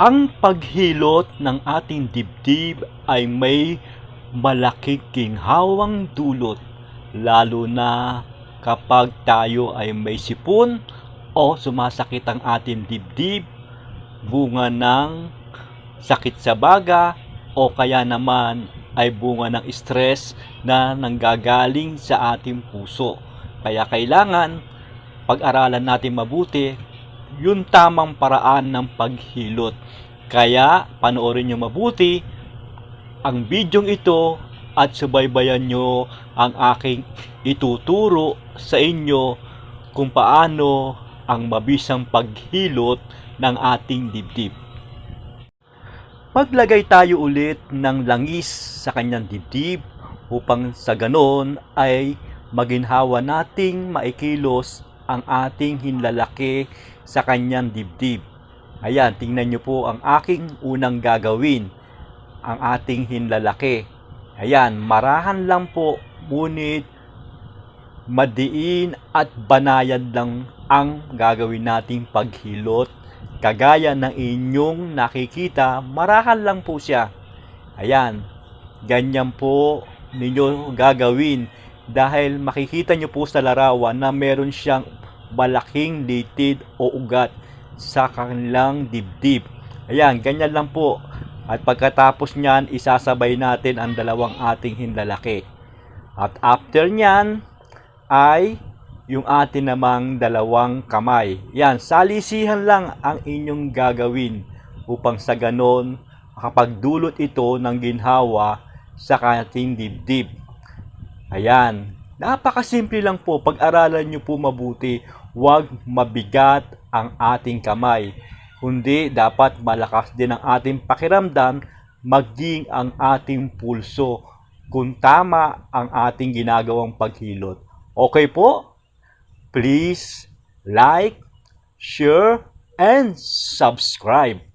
Ang paghilot ng ating dibdib ay may malaking ginhawang dulot, lalo na kapag tayo ay may sipon o sumasakit ang ating dibdib, bunga ng sakit sa baga o kaya naman ay bunga ng stress na nanggagaling sa ating puso. Kaya kailangan pag-aralan natin mabuti yung tamang paraan ng paghilot. Kaya panoorin nyo mabuti ang bidyong ito at subaybayan nyo ang aking ituturo sa inyo kung paano ang mabisang paghilot ng ating dibdib. Paglagay tayo ulit ng langis sa kanyang dibdib upang sa ganon ay maginhawa nating maikilos ang ating hinlalaki sa kanyang dibdib. Ayan, tingnan nyo po ang aking unang gagawin, ang ating hinlalaki. Ayan, marahan lang po, ngunit madiin at banayad lang ang gagawin nating paghilot. Kagaya ng inyong nakikita, marahan lang po siya. Ayan, ganyan po ninyo gagawin dahil makikita nyo po sa larawan na meron siyang malaking litid o ugat sa kanilang dibdib. Ayan, ganyan lang po. At pagkatapos niyan, isasabay natin ang dalawang ating hinlalaki. At after niyan, ay yung atin namang dalawang kamay. Yan, salisihan lang ang inyong gagawin upang sa ganon makapagdulot ito ng ginhawa sa ating dibdib. Ayan, napakasimple lang po. Pag-aralan nyo po mabuti, huwag mabigat ang ating kamay. Kundi dapat malakas din ang ating pakiramdam, maging ang ating pulso kung tama ang ating ginagawang paghilot. Okay po? Please like, share, and subscribe.